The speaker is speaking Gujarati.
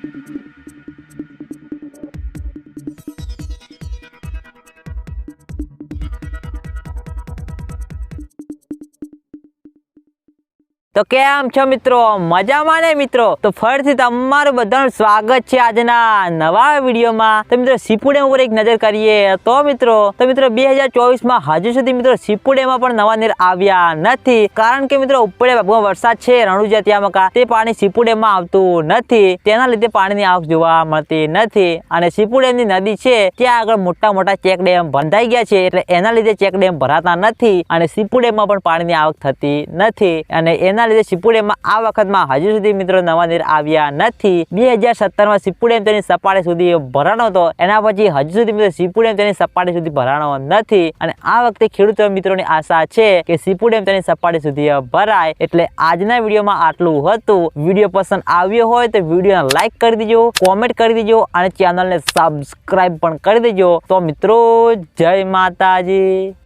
Thank you. તો કેમ છો મિત્રો? મજામાં ને મિત્રો? તો ફરીથી તમારું બધાનું સ્વાગત છે આજના નવા વિડીયોમાં. તો મિત્રો સીપુ ઉપર એક નજર કરીએ તો મિત્રો તો મિત્રો, બે હજાર ચોવીસમાં હજુ સુધી મિત્રો સીપુડેમાં પણ નવા નીર આવ્યા નથી. કારણ કે મિત્રો, ઉપડે બાબુમાં વરસાદ છે, રણુજા ત્યાં તે પાણી સીપુ ડેમમાં આવતું નથી. તેના લીધે પાણીની આવક જોવા મળતી નથી. અને સીપુ ડેમની નદી છે, ત્યાં આગળ મોટા મોટા ચેક ડેમ બંધાઈ ગયા છે, એટલે એના લીધે ચેક ડેમ ભરાતા નથી. અને સીપુ ડેમમાં પણ પાણીની આવક થતી નથી. અને એના લીધે સિપુડેમમાં આ વખતમાં હજુ સુધી મિત્રો નવા નીર આવ્યા નથી. બે હજાર સત્તરમાં સિપુડેમ તેની સપાટી સુધી ભરાણો હતો. એના પછી હજુ સુધી મિત્રો સિપુડેમ તેની સપાટી સુધી ભરાણો નથી. અને આ વખતે ખેડૂતો મિત્રોની આશા છે કે સિપુડેમ તેની સપાટી સુધી ભરાય. એટલે આજના વિડીયોમાં આટલું હતું. વીડિયો પસંદ આવ્યો હોય તો વિડીયોને લાઇક કરી દેજો, કોમેન્ટ કરી દેજો અને ચેનલને સબસ્ક્રાઇબ પણ કરી દેજો. તો મિત્રો, જય માતાજી.